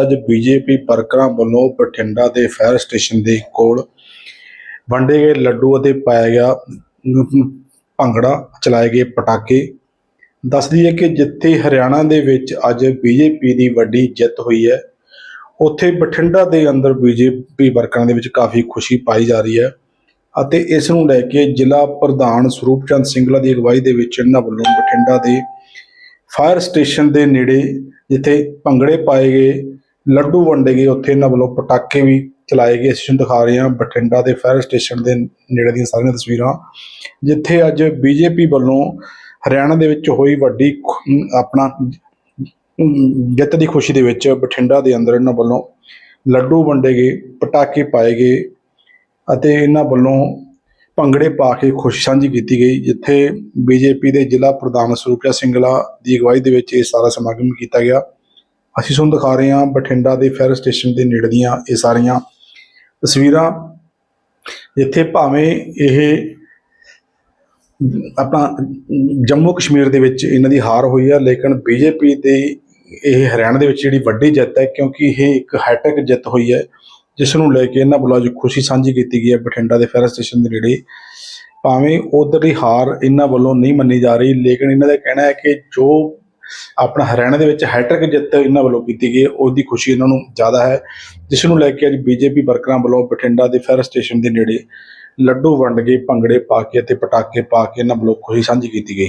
ਅੱਜ ਬੀਜੇਪੀ ਵਰਕਰਾਂ ਵੱਲੋਂ ਬਠਿੰਡਾ ਦੇ ਫਾਇਰ ਸਟੇਸ਼ਨ ਦੇ ਕੋਲ ਵੰਡੇ ਗਏ ਲੱਡੂ ਅਤੇ ਪਾਇਆ ਗਿਆ ਭੰਗੜਾ ਚਲਾਏ ਗਏ ਪਟਾਕੇ। ਦੱਸਦੀ ਹੈ ਕਿ ਜਿੱਥੇ ਹਰਿਆਣਾ ਦੇ ਵਿੱਚ ਅੱਜ ਬੀਜੇਪੀ ਦੀ ਵੱਡੀ ਜਿੱਤ ਹੋਈ ਹੈ, ਉੱਥੇ ਬਠਿੰਡਾ ਦੇ ਅੰਦਰ ਬੀਜੇਪੀ ਵਰਕਰਾਂ ਦੇ ਵਿੱਚ ਕਾਫੀ ਖੁਸ਼ੀ ਪਾਈ ਜਾ ਰਹੀ ਹੈ ਅਤੇ ਇਸ ਨੂੰ ਲੈ ਕੇ ਜ਼ਿਲ੍ਹਾ ਪ੍ਰਧਾਨ ਸਰੂਪ ਚੰਦ ਸਿੰਗਲਾ ਦੀ ਅਗਵਾਈ ਦੇ ਵਿੱਚ ਇਹਨਾਂ ਵੱਲੋਂ ਬਠਿੰਡਾ ਦੇ ਫਾਇਰ ਸਟੇਸ਼ਨ ਦੇ ਨੇੜੇ ਜਿੱਥੇ ਭੰਗੜੇ ਪਾਏ ਗਏ ਲੱਡੂ ਵੰਡੇ ਗਏ, ਉੱਥੇ ਇਹਨਾਂ ਵੱਲੋਂ ਪਟਾਕੇ ਵੀ ਚਲਾਏ ਗਏ। ਅਸੀਂ ਦਿਖਾ ਰਹੇ ਹਾਂ ਬਠਿੰਡਾ ਦੇ ਫਾਇਰ ਸਟੇਸ਼ਨ ਦੇ ਨੇੜੇ ਦੀਆਂ ਸਾਰੀਆਂ ਤਸਵੀਰਾਂ, ਜਿੱਥੇ ਅੱਜ ਬੀਜੇਪੀ ਵੱਲੋਂ ਹਰਿਆਣਾ ਦੇ ਵਿੱਚ ਹੋਈ ਵੱਡੀ ਆਪਣਾ ਜਿੱਤ ਦੀ ਖੁਸ਼ੀ ਦੇ ਵਿੱਚ ਬਠਿੰਡਾ ਦੇ ਅੰਦਰ ਇਹਨਾਂ ਵੱਲੋਂ ਲੱਡੂ ਵੰਡੇ ਗਏ, ਪਟਾਕੇ ਪਾਏ ਗਏ ਅਤੇ ਇਹਨਾਂ ਵੱਲੋਂ ਭੰਗੜੇ ਪਾ ਕੇ ਖੁਸ਼ੀ ਸਾਂਝੀ ਕੀਤੀ ਗਈ, ਜਿੱਥੇ ਬੀਜੇਪੀ ਦੇ ਜ਼ਿਲ੍ਹਾ ਪ੍ਰਧਾਨ ਸਰੂਪਿਆ ਸਿੰਗਲਾ ਦੀ ਅਗਵਾਈ ਦੇ ਵਿੱਚ ਇਹ ਸਾਰਾ ਸਮਾਗਮ ਕੀਤਾ ਗਿਆ। ਅਸੀਂ ਤੁਹਾਨੂੰ ਦਿਖਾ ਰਹੇ ਹਾਂ ਬਠਿੰਡਾ ਦੇ ਫਾਇਰ ਸਟੇਸ਼ਨ ਦੇ ਨੇੜੇ ਦੀਆਂ ਇਹ ਸਾਰੀਆਂ ਤਸਵੀਰਾਂ। ਜਿੱਥੇ ਭਾਵੇਂ ਇਹ ਆਪਣਾ ਜੰਮੂ ਕਸ਼ਮੀਰ ਦੇ ਵਿੱਚ ਇਹਨਾਂ ਦੀ ਹਾਰ ਹੋਈ ਹੈ ਲੇਕਿਨ ਬੀਜੇਪੀ ਦੇ ਇਹ ਹਰਿਆਣਾ ਦੇ ਵਿੱਚ ਜਿਹੜੀ ਵੱਡੀ ਜਿੱਤ ਹੈ, ਕਿਉਂਕਿ ਇਹ ਇੱਕ ਹੈਟ੍ਰਿਕ ਜਿੱਤ ਹੋਈ ਹੈ, ਜਿਸ ਨੂੰ ਲੈ ਕੇ ਇਹਨਾਂ ਵੱਲੋਂ ਅੱਜ ਖੁਸ਼ੀ ਸਾਂਝੀ ਕੀਤੀ ਗਈ ਹੈ ਬਠਿੰਡਾ ਦੇ ਫਾਇਰ ਸਟੇਸ਼ਨ ਦੇ ਨੇੜੇ। ਭਾਵੇਂ ਉਧਰ ਦੀ ਹਾਰ ਇਹਨਾਂ ਵੱਲੋਂ ਨਹੀਂ ਮੰਨੀ ਜਾ ਰਹੀ, ਲੇਕਿਨ ਇਹਨਾਂ ਦਾ ਕਹਿਣਾ ਹੈ ਕਿ ਜੋ ਆਪਣਾ ਹਰਿਆਣਾ ਦੇ ਵਿੱਚ ਹੈਟ੍ਰਿਕ ਜਿੱਤ ਇਹਨਾਂ ਵੱਲੋਂ ਕੀਤੀ ਗਈ ਹੈ, ਉਸ ਦੀ ਖੁਸ਼ੀ ਇਹਨਾਂ ਨੂੰ ਜ਼ਿਆਦਾ ਹੈ ਜਿਸ ਨੂੰ ਲੈ ਕੇ ਅੱਜ ਬੀਜੇਪੀ ਵਰਕਰਾਂ ਵੱਲੋਂ ਬਠਿੰਡਾ ਦੇ ਫਾਇਰ ਸਟੇਸ਼ਨ ਦੇ ਨੇੜੇ ਲੱਡੂ ਵੰਡ ਕੇ ਭੰਗੜੇ ਪਾ ਕੇ ਅਤੇ ਪਟਾਕੇ ਪਾ ਕੇ ਇਹਨਾਂ ਵੱਲੋਂ ਖੁਸ਼ੀ ਸਾਂਝੀ ਕੀਤੀ ਗਈ।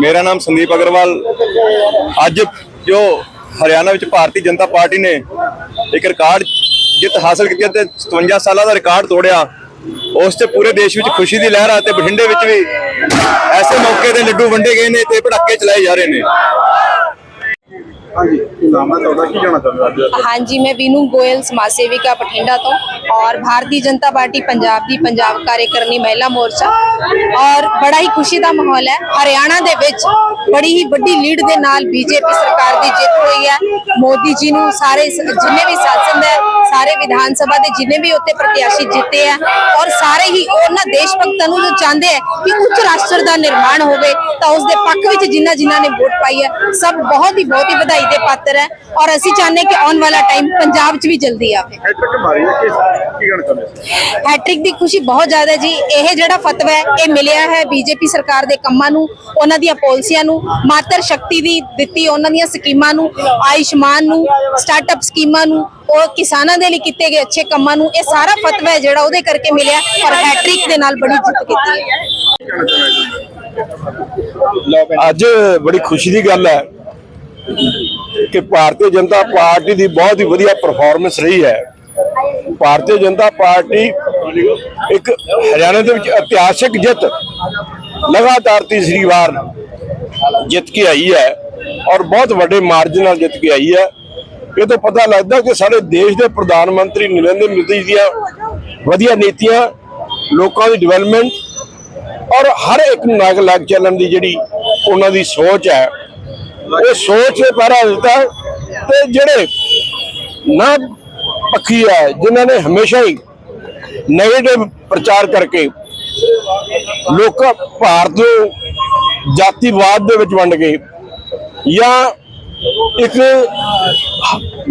ਮੇਰਾ ਨਾਮ ਸੰਦੀਪ ਅਗਰਵਾਲ। ਅੱਜ ਜੋ ਹਰਿਆਣਾ ਵਿੱਚ ਭਾਰਤੀ ਜਨਤਾ ਪਾਰਟੀ ਨੇ ਇੱਕ ਰਿਕਾਰਡ ਜਿੱਤ ਹਾਸਲ ਕੀਤੀ ਅਤੇ 57 ਸਾਲਾਂ ਦਾ ਰਿਕਾਰਡ ਤੋੜਿਆ। ਉਸ ਤੇ ਪੂਰੇ ਦੇਸ਼ ਵਿੱਚ ਖੁਸ਼ੀ ਦੀ ਲਹਿਰ ਆ ਤੇ ਬਠਿੰਡੇ ਵਿੱਚ ਵੀ ਐਸੇ ਮੌਕੇ ਤੇ ਲੱਡੂ ਵੰਡੇ ਗਏ ਨੇ ਤੇ ਪਟਾਕੇ ਚਲਾਏ ਜਾ ਰਹੇ ਨੇ। ਹਾਂਜੀ। ਨਾਮ ਹੈ ਤੁਹਾਡਾ ਕੀ ਜਾਣਾ ਚਾਹੁੰਦੇ ਹੋ ਅੱਜ? ਹਾਂਜੀ, ਮੈਂ ਵੀਨੂ ਗੋਇਲ ਸਮਾਜ ਸੇਵਿਕਾ ਬਠਿੰਡਾ ਤੋਂ ਔਰ ਭਾਰਤੀ ਜਨਤਾ ਪਾਰਟੀ ਪੰਜਾਬ ਦੀ ਪੰਜਾਬ ਕਾਰਜਕਰਨੀ ਮਹਿਲਾ ਮੋਰਚਾ। ਔਰ ਬੜਾ ਹੀ ਖੁਸ਼ੀ ਦਾ ਮਾਹੌਲ ਹੈ। ਹਰਿਆਣਾ ਦੇ ਵਿੱਚ ਬੜੀ ਹੀ ਵੱਡੀ ਲੀਡ ਦੇ ਨਾਲ ਬੀਜੇਪੀ ਸਰਕਾਰ ਦੀ ਜਿੱਤ ਹੋਈ ਹੈ। ਮੋਦੀ ਜੀ ਨੂੰ ਸਾਰੇ ਜਿੰਨੇ ਵੀ ਸਾਥੀ ਦੇ ਸਾਰੇ ਵਿਧਾਨ ਸਭਾ ਦੇ ਜਿੰਨੇ ਵੀ ਉੱਤੇ ਪ੍ਰਤਿਆਸ਼ੀ ਜਿੱਤੇ ਆ ਔਰ ਸਾਰੇ ਹੀ ਉਹਨਾਂ ਦੇਸ਼ ਭਗਤਾਂ ਨੂੰ ਜੋ ਚਾਹੁੰਦੇ ਹੈ ਕਿ ਉੱਚ ਰਾਸ਼ਟਰ ਦਾ ਨਿਰਮਾਣ ਹੋਵੇ ਤਾਂ ਉਸ ਦੇ ਪੱਖ ਵਿੱਚ ਜਿਨ੍ਹਾਂ ਜਿਨ੍ਹਾਂ ਨੇ ਵੋਟ ਪਾਈ ਹੈ ਸਭ ਬਹੁਤ ਹੀ ਬਹੁਤ ਹੀ ਵਧਾਈ ਦੇ ਪਾਤਰ ਹੈ ਔਰ ਅਸੀਂ ਚਾਹੁੰਦੇ ਕਿ ਆਉਣ ਵਾਲਾ ਟਾਈਮ ਪੰਜਾਬ 'ਚ ਵੀ ਜਲਦੀ ਆਵੇ। ਹੈਟ੍ਰਿਕ ਮਾਰੀ ਹੈ ਕੀ ਕਹਿਣਾ ਚਾਹੁੰਦੇ ਹੈਟ੍ਰਿਕ ਦੀ ਖੁਸ਼ੀ ਬਹੁਤ ਜ਼ਿਆਦਾ ਜੀ ਇਹ ਜਿਹੜਾ ਫਤਵਾ ਹੈ ਇਹ ਮਿਲਿਆ ਹੈ ਬੀਜੇਪੀ ਸਰਕਾਰ ਦੇ ਕੰਮਾਂ ਨੂੰ ਉਹਨਾਂ ਦੀਆਂ ਪਾਲਿਸੀਆਂ ਨੂੰ ਮਾਤਰ ਸ਼ਕਤੀ ਦੀ ਦਿੱਤੀ ਉਹਨਾਂ ਦੀਆਂ ਸਕੀਮਾਂ ਨੂੰ ਆਯੁਸ਼ਮਾਨ ਨੂੰ ਸਟਾਰਟਅਪ ਸਕੀਮਾਂ ਨੂੰ ਉਹ ਕਿਸਾਨਾਂ ਦੇ ਲਈ ਕੀਤੇ ਗਏ ਅੱਛੇ ਕੰਮਾਂ ਨੂੰ ਇਹ ਸਾਰਾ ਫਤਵਾ ਹੈ ਜਿਹੜਾ ਉਹਦੇ ਕਰਕੇ ਮਿਲਿਆ ਔਰ ਹੈਟ੍ਰਿਕ ਦੇ ਨਾਲ ਬੜੀ ਜਿੱਤ ਕੀਤੀ ਹੈ। ਅੱਜ ਬੜੀ ਖੁਸ਼ੀ ਦੀ ਗੱਲ ਹੈ ਕਿ ਭਾਰਤੀ ਜਨਤਾ ਪਾਰਟੀ ਦੀ ਬਹੁਤ ਹੀ ਵਧੀਆ ਪਰਫਾਰਮੈਂਸ ਰਹੀ ਹੈ। ਭਾਰਤੀ ਜਨਤਾ ਪਾਰਟੀ ਇੱਕ ਹਰਿਆਣਾ ਦੇ ਵਿੱਚ ਇਤਿਹਾਸਿਕ ਜਿੱਤ ਲਗਾਤਾਰ ਤੀਸਰੀ ਵਾਰ ਜਿੱਤ ਕੇ ਆਈ ਹੈ ਔਰ ਬਹੁਤ ਵੱਡੇ ਮਾਰਜਨ ਨਾਲ ਜਿੱਤ ਕੇ ਆਈ ਹੈ। ਇਹ ਤੋਂ ਪਤਾ ਲੱਗਦਾ ਕਿ ਸਾਡੇ ਦੇਸ਼ ਦੇ ਪ੍ਰਧਾਨ ਮੰਤਰੀ ਨਰਿੰਦਰ ਮੋਦੀ ਦੀਆਂ ਵਧੀਆ ਨੀਤੀਆਂ, ਲੋਕਾਂ ਦੀ ਡਿਵੈਲਪਮੈਂਟ ਔਰ ਹਰ ਇੱਕ ਨੂੰ ਲੱਗ ਲੱਗ ਚੱਲਣ ਦੀ ਜਿਹੜੀ ਉਹਨਾਂ ਦੀ ਸੋਚ ਹੈ, ਉਹ ਸੋਚ ਨੇ ਪਹਿਰਾ ਦਿੱਤਾ ਤੇ ਜਿਹੜੇ ਨਾ ਪੱਖੀ ਹੈ, ਜਿਨ੍ਹਾਂ ਨੇ ਹਮੇਸ਼ਾ ਹੀ ਨੈਗੇਟਿਵ ਪ੍ਰਚਾਰ ਕਰਕੇ ਲੋਕਾਂ, ਭਾਰਤ ਨੂੰ ਜਾਤੀਵਾਦ ਦੇ ਵਿੱਚ ਵੰਡ ਕੇ ਜਾਂ ਇੱਕ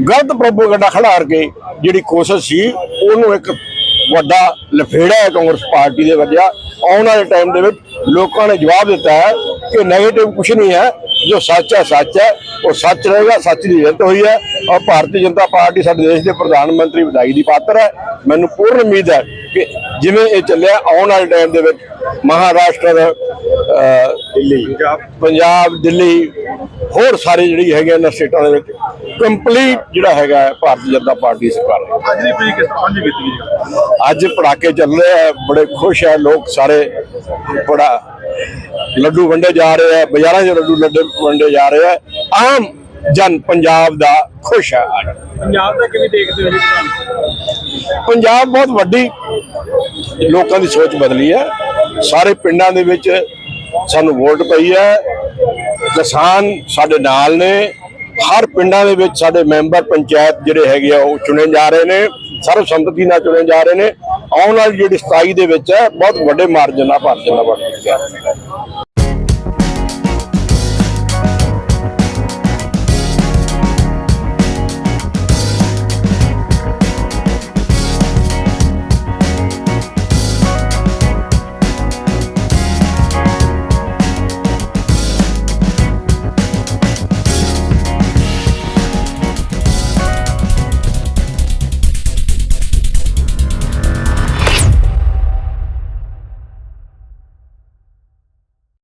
ਗਲਤ ਪ੍ਰੋਪਗੈਂਡਾ ਖੜਾ ਕੇ ਜਿਹੜੀ ਕੋਸ਼ਿਸ਼ ਸੀ ਉਹਨੂੰ ਇੱਕ ਵੱਡਾ ਲਫੇੜਾ ਹੈ ਕਾਂਗਰਸ ਪਾਰਟੀ ਦੇ ਵੱਜਿਆ। ਆਉਣ ਵਾਲੇ ਟਾਈਮ ਦੇ ਵਿੱਚ ਲੋਕਾਂ ਨੇ ਜਵਾਬ ਦਿੱਤਾ ਹੈ ਕਿ 네ਗੇਟਿਵ ਕੁਝ ਨਹੀਂ ਹੈ। ਜੋ ਸੱਚ ਹੈ ਸੱਚ ਹੈ। ਉਹ ਸੱਚ ਰਹੇਗਾ ਸੱਚ ਦੀ ਜਿੱਤ ਹੋਈ ਹੈ। ਔਰ ਭਾਰਤੀ ਜਨਤਾ ਪਾਰਟੀ ਸਾਡੇ ਦੇਸ਼ ਦੇ ਪ੍ਰਧਾਨ ਮੰਤਰੀ ਵਧਾਈ ਦੀ ਪਾਤਰ ਹੈ। ਮੈਨੂੰ ਪੂਰਨ ਉਮੀਦ ਹੈ ਕਿ ਜਿਵੇਂ ਇਹ ਚੱਲਿਆ ਆਉਣ ਵਾਲੇ ਟਾਈਮ ਦੇ ਵਿੱਚ ਮਹਾਰਾਸ਼ਟਰ ਦਿੱਲੀ। ਪੰਜਾਬ ਦਿੱਲੀ ਹੋਰ ਸਾਰੇ ਜਿਹੜੀ ਹੈਗੇ ਇਹਨਾਂ ਸਟੇਟਾਂ ਦੇ ਵਿੱਚ ਕੰਪਲੀਟ ਜਿਹੜਾ ਹੈਗਾ ਹੈ ਭਾਰਤੀ ਜਨਤਾ ਪਾਰਟੀ ਸਰਕਾਰ ਹੈ। ਅੱਜ ਦੀ ਪੂਰੀ ਕਿਸ ਤਰ੍ਹਾਂ ਕੀਤੀ ਅੱਜ ਪੜਾਕੇ ਚੱਲ ਰਹੇ ਆ ਬੜੇ ਖੁਸ਼ ਹੈ ਲੋਕ ਸਾਰੇ। ਬੜਾ ਲੱਡੂ ਵੰਡੇ ਜਾ ਰਹੇ ਆ ਬਾਜ਼ਾਰਾਂ 'ਚ ਲੱਡੂ ਲੱਡੇ ਵੰਡੇ ਜਾ ਰਹੇ ਆ। ਆਮ ਜਨ ਪੰਜਾਬ ਦਾ ਖੁਸ਼ ਹੈ ਪੰਜਾਬ ਦਾ ਕਿਵੇਂ ਦੇਖਦੇ ਹੋ ਜੀ? ਪੰਜਾਬ ਬਹੁਤ ਵੱਡੀ ਲੋਕਾਂ ਦੀ ਸੋਚ ਬਦਲੀ ਹੈ ਸਾਰੇ ਪਿੰਡਾਂ ਦੇ ਵਿੱਚ ਸਾਨੂੰ ਵੋਟ ਪਈ ਹੈ ਕਿਸਾਨ ਸਾਡੇ ਨਾਲ ਨੇ। ਹਰ ਪਿੰਡਾਂ ਦੇ ਵਿੱਚ ਸਾਡੇ ਮੈਂਬਰ ਪੰਚਾਇਤ ਜਿਹੜੇ ਹੈਗੇ ਆ, ਉਹ ਚੁਣੇ ਜਾ ਰਹੇ ਨੇ। ਸਰਵਸੰਮਤੀ ਨਾਲ ਚੁਣੇ ਜਾ ਰਹੇ ਨੇ। ਆਉਣ ਵਾਲੀ ਜਿਹੜੀ 27 ਦੇ ਵਿੱਚ ਹੈ, ਬਹੁਤ ਵੱਡੇ ਮਾਰਜਨ ਨਾਲ ਭਾਰਤੀ ਜਨਤਾ ਪਾਰਟੀ